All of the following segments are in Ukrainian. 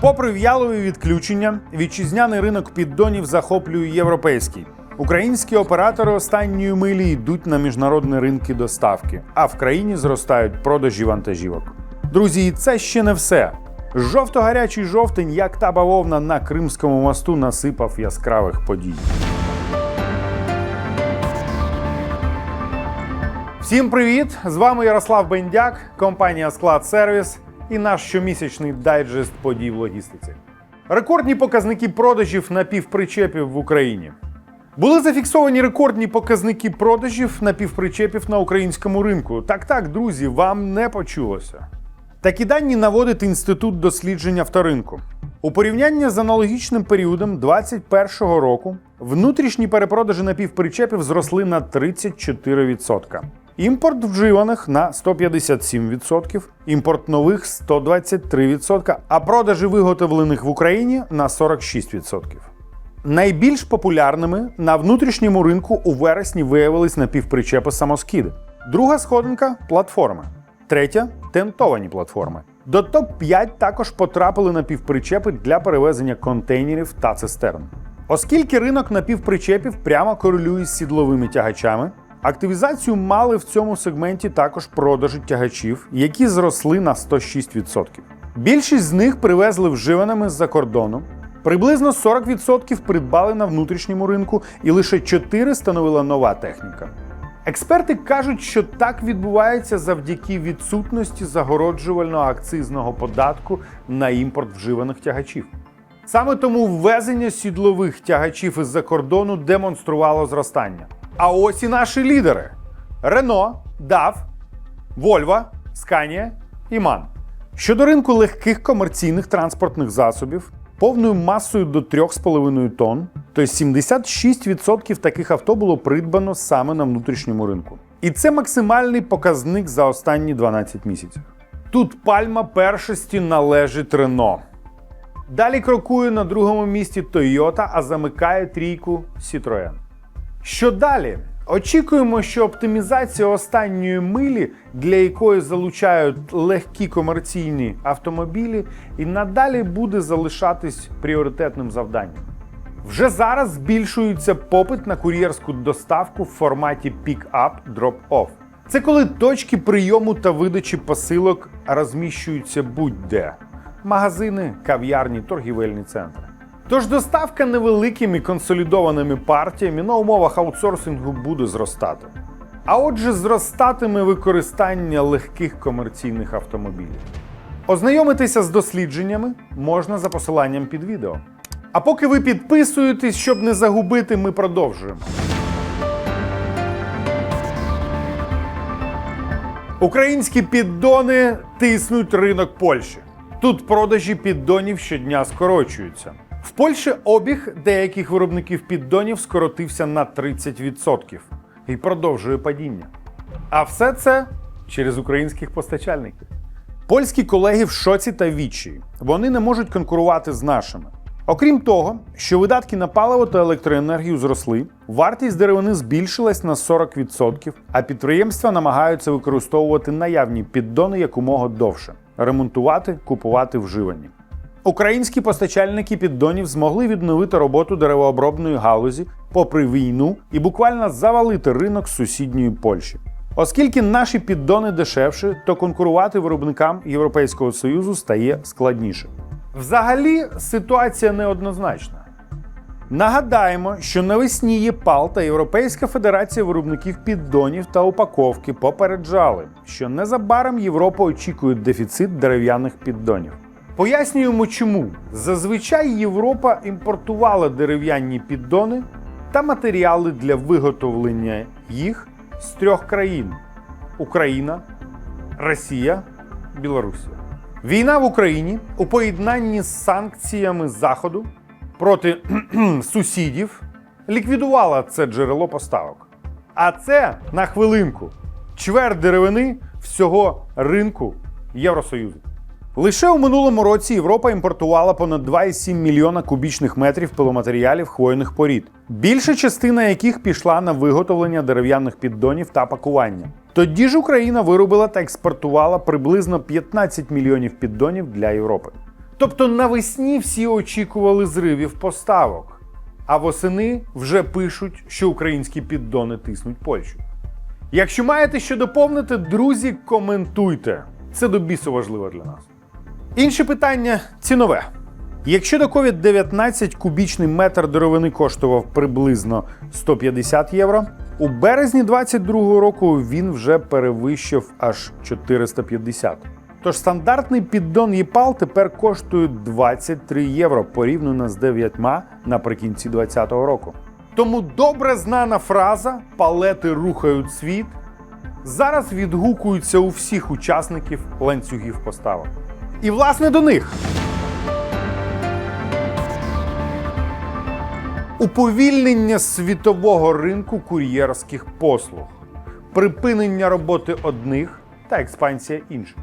Попри в'ялові відключення, вітчизняний ринок піддонів захоплює європейський. Українські оператори останньої милі йдуть на міжнародні ринки доставки, а в країні зростають продажі вантажівок. Друзі, і це ще не все. Жовто-гарячий жовтень, як та бавовна на Кримському мосту, насипав яскравих подій. Всім привіт! З вами Ярослав Бендяк, компанія Склад Сервіс і наш щомісячний дайджест подій в логістиці. Рекордні показники продажів напівпричепів в Україні. Були зафіксовані рекордні показники продажів напівпричепів на українському ринку. Так, так, друзі, вам не почулося. Такі дані наводить Інститут досліджень авторинку. У порівнянні з аналогічним періодом 2021 року внутрішні перепродажі напівпричепів зросли на 34%. Імпорт вживаних на 157%, імпорт нових 123%, а продажі виготовлених в Україні на 46%. Найбільш популярними на внутрішньому ринку у вересні виявились напівпричепи самоскиди. Друга сходинка платформи. Третя тентовані платформи. До топ-5 також потрапили напівпричепи для перевезення контейнерів та цистерн. Оскільки ринок напівпричепів прямо корелює з сідловими тягачами, активізацію мали в цьому сегменті також продажі тягачів, які зросли на 106%. Більшість з них привезли вживаними з-за кордону, Приблизно 40% придбали на внутрішньому ринку, і лише 4 становила нова техніка. Експерти кажуть, що так відбувається завдяки відсутності загороджувального акцизного податку на імпорт вживаних тягачів. Саме тому ввезення сідлових тягачів із-за кордону демонструвало зростання. А ось і наші лідери: Renault, DAF, Volvo, Scania і MAN. Щодо ринку легких комерційних транспортних засобів, повною масою до 3,5 тонн, то 76% таких авто було придбано саме на внутрішньому ринку. І це максимальний показник за останні 12 місяців. Тут пальма першості належить Renault. Далі крокує на другому місці Toyota, а замикає трійку Citroën. Що далі? Очікуємо, що оптимізація останньої милі, для якої залучають легкі комерційні автомобілі, і надалі буде залишатись пріоритетним завданням. Вже зараз збільшується попит на кур'єрську доставку в форматі pick-up drop-off. Це коли точки прийому та видачі посилок розміщуються будь-де: магазини, кав'ярні, торгівельні центри. Тож доставка невеликими консолідованими партіями на умовах аутсорсингу буде зростати. А отже, зростатиме використання легких комерційних автомобілів. Ознайомитися з дослідженнями можна за посиланням під відео. А поки ви підписуєтесь, щоб не загубити, ми продовжуємо. Українські піддони тиснуть ринок Польщі. Тут продажі піддонів щодня скорочуються. В Польщі обіг деяких виробників піддонів скоротився на 30% і продовжує падіння. А все це через українських постачальників. Польські колеги в шоці та відчаї. Вони не можуть конкурувати з нашими. Окрім того, що видатки на паливо та електроенергію зросли, вартість деревини збільшилась на 40%, а підприємства намагаються використовувати наявні піддони якомога довше, ремонтувати, купувати вживані. Українські постачальники піддонів змогли відновити роботу деревообробної галузі попри війну і буквально завалити ринок сусідньої Польщі. Оскільки наші піддони дешевші, то конкурувати виробникам Європейського Союзу стає складніше. Взагалі ситуація неоднозначна. Нагадаємо, що навесні ЄПАЛ та Європейська федерація виробників піддонів та упаковки попереджали, що незабаром Європа очікує дефіцит дерев'яних піддонів. Пояснюємо, чому зазвичай Європа імпортувала дерев'яні піддони та матеріали для виготовлення їх з трьох країн: Україна, Росія, Білорусія. Війна в Україні у поєднанні з санкціями Заходу проти сусідів ліквідувала це джерело поставок. А це на хвилинку чверть деревини всього ринку Євросоюзу. Лише у минулому році Європа імпортувала понад 2,7 мільйона кубічних метрів пиломатеріалів хвойних порід, більша частина яких пішла на виготовлення дерев'яних піддонів та пакування. Тоді ж Україна виробила та експортувала приблизно 15 мільйонів піддонів для Європи. Тобто навесні всі очікували зривів поставок, а восени вже пишуть, що українські піддони тиснуть Польщу. Якщо маєте що доповнити, друзі, коментуйте. Це до бісу важливо для нас. Інше питання цінове. Якщо до COVID-19 кубічний метр деревини коштував приблизно 150 євро, у березні 2022 року він вже перевищив аж 450. Тож стандартний піддон ЄПАЛ тепер коштує 23 євро порівняно з 9 наприкінці 2020 року. Тому добре знана фраза палети рухають світ зараз відгукується у всіх учасників ланцюгів поставок. І власне до них. Уповільнення світового ринку кур'єрських послуг, припинення роботи одних та експансія інших.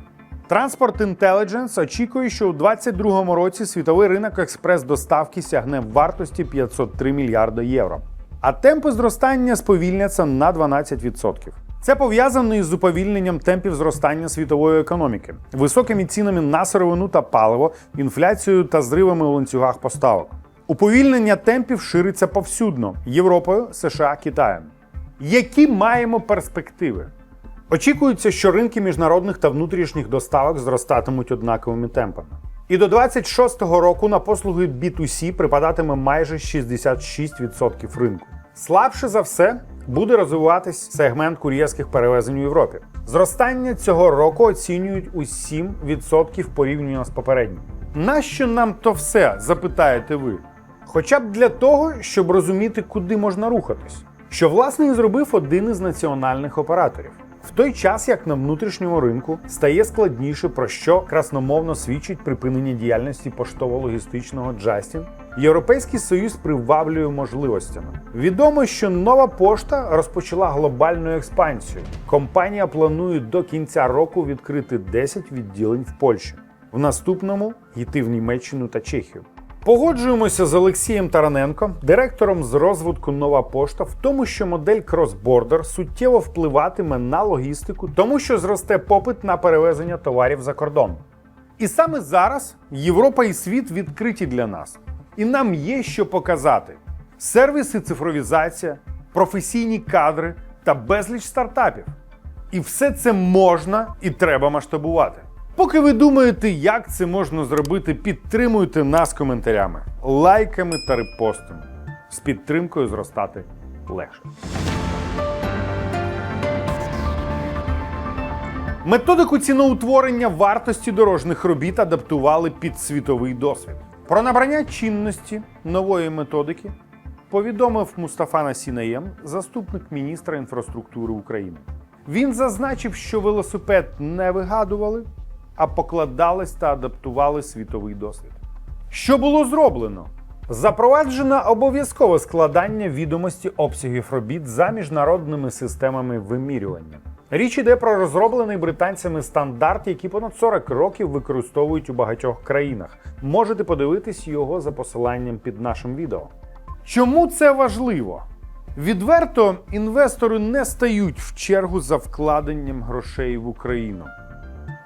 Транспорт Intelligence очікує, що у 2022 році світовий ринок експрес-доставки сягне вартості 503 мільярда євро, а темпи зростання сповільняться на 12%. Це пов'язано із уповільненням темпів зростання світової економіки, високими цінами на сировину та паливо, інфляцією та зривами у ланцюгах поставок. Уповільнення темпів шириться повсюдно Європою, США, Китаєм. Які маємо перспективи? Очікується, що ринки міжнародних та внутрішніх доставок зростатимуть однаковими темпами. І до 26-го року на послуги B2C припадатиме майже 66% ринку. Слабше за все буде розвиватись сегмент кур'єрських перевезень у Європі. Зростання цього року оцінюють у 7% порівняно з попереднім. Нащо нам то все? запитаєте ви? Хоча б для того, щоб розуміти, куди можна рухатись, що власне і зробив один із національних операторів. В той час, як на внутрішньому ринку стає складніше, про що красномовно свідчить припинення діяльності поштово-логістичного Джастін, Європейський Союз приваблює можливостями. Відомо, що нова пошта розпочала глобальну експансію. Компанія планує до кінця року відкрити 10 відділень в Польщі. В наступному йти в Німеччину та Чехію. Погоджуємося з Олексієм Тараненко, директором з розвитку Нова пошта, в тому, що модель Cross-Border суттєво впливатиме на логістику, тому що зросте попит на перевезення товарів за кордон. І саме зараз Європа і світ відкриті для нас, і нам є що показати: сервіси, цифровізація, професійні кадри та безліч стартапів. І все це можна і треба масштабувати. Поки ви думаєте, як це можна зробити, підтримуйте нас коментарями, лайками та репостами. З підтримкою зростати легше. Методику ціноутворення вартості дорожніх робіт адаптували під світовий досвід. Про набрання чинності нової методики повідомив Мустафа Насінаєм, заступник міністра інфраструктури України. Він зазначив, що велосипед не вигадували, а покладались та адаптували світовий досвід. Що було зроблено? Запроваджено обов'язкове складання відомості обсягів робіт за міжнародними системами вимірювання. Річ іде про розроблений британцями стандарт, який понад 40 років використовують у багатьох країнах. Можете подивитись його за посиланням під нашим відео. Чому це важливо? Відверто інвестори не стають в чергу за вкладенням грошей в Україну.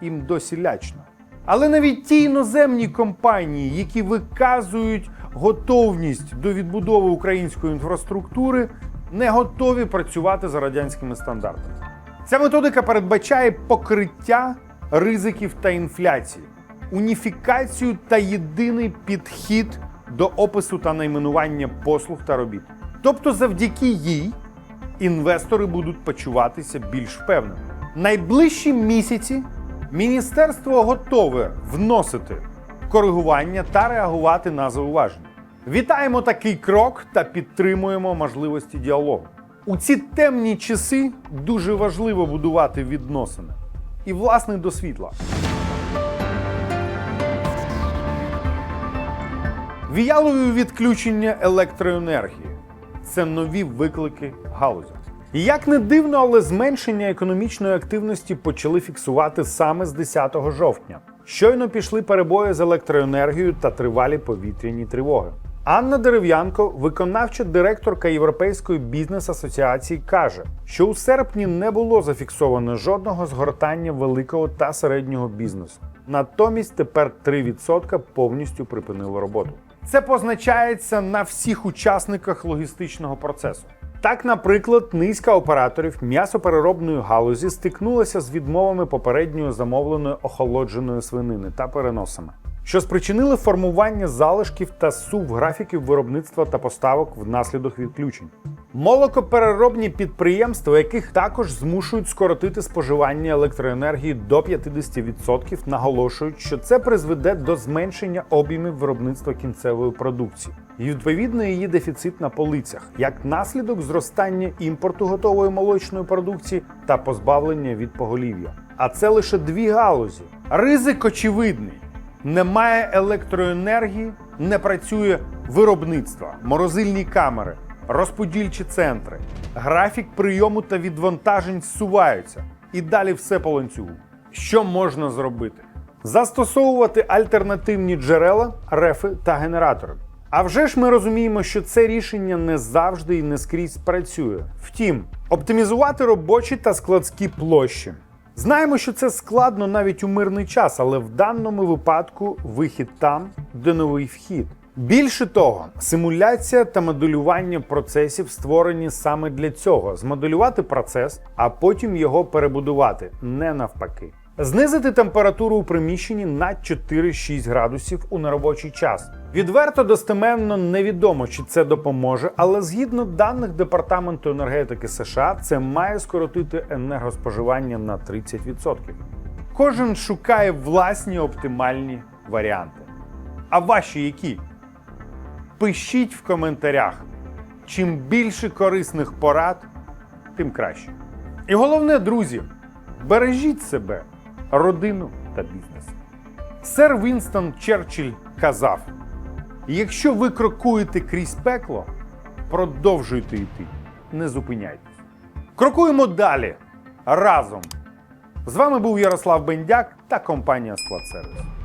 Їм досі лячно. Але навіть ті іноземні компанії, які виказують готовність до відбудови української інфраструктури, не готові працювати за радянськими стандартами. Ця методика передбачає покриття ризиків та інфляції, уніфікацію та єдиний підхід до опису та найменування послуг та робіт. Тобто, завдяки їй інвестори будуть почуватися більш впевнено. Найближчі місяці міністерство готове вносити коригування та реагувати на зауваження. Вітаємо такий крок та підтримуємо можливості діалогу. У ці темні часи дуже важливо будувати відносини і, власне, до світла. Віялові відключення електроенергії це нові виклики галузі. Як не дивно, але зменшення економічної активності почали фіксувати саме з 10 жовтня. Щойно пішли перебої з електроенергією та тривалі повітряні тривоги. Анна Дерев'янко, виконавча директорка Європейської бізнес-асоціації, каже, що у серпні не було зафіксовано жодного згортання великого та середнього бізнесу. Натомість тепер 3% повністю припинило роботу. Це позначається на всіх учасниках логістичного процесу. Так, наприклад, низка операторів м'ясопереробної галузі стикнулася з відмовами попередньої замовленої охолодженої свинини та переносами, що спричинили формування залишків та сув графіків виробництва та поставок внаслідок відключень. Молокопереробні підприємства, яких також змушують скоротити споживання електроенергії до 50%, наголошують, що це призведе до зменшення об'ємів виробництва кінцевої продукції і відповідно її дефіцит на полицях, як наслідок зростання імпорту готової молочної продукції та позбавлення від поголів'я. А це лише дві галузі. Ризик очевидний. Немає електроенергії, не працює виробництво, морозильні камери, розподільчі центри, графік прийому та відвантажень зсуваються. І далі все по ланцюгу. Що можна зробити? Застосовувати альтернативні джерела, рефи та генератори. А вже ж ми розуміємо, що це рішення не завжди і не скрізь працює. Втім, оптимізувати робочі та складські площі. Знаємо, що це складно навіть у мирний час, але в даному випадку вихід там, де новий вхід. Більше того, симуляція та моделювання процесів створені саме для цього: змоделювати процес, а потім його перебудувати, не навпаки. Знизити температуру у приміщенні на 4-6 градусів у неробочий час. Відверто достеменно невідомо, чи це допоможе, але згідно даних Департаменту енергетики США, це має скоротити енергоспоживання на 30%. Кожен шукає власні оптимальні варіанти. А ваші які? Пишіть в коментарях. Чим більше корисних порад, тим краще. І головне, друзі, бережіть себе, родину та бізнес. Сер Вінстон Черчилль казав: якщо ви крокуєте крізь пекло, продовжуйте йти, не зупиняйтесь. Крокуємо далі разом. З вами був Ярослав Бендяк та компанія Склад Сервіс.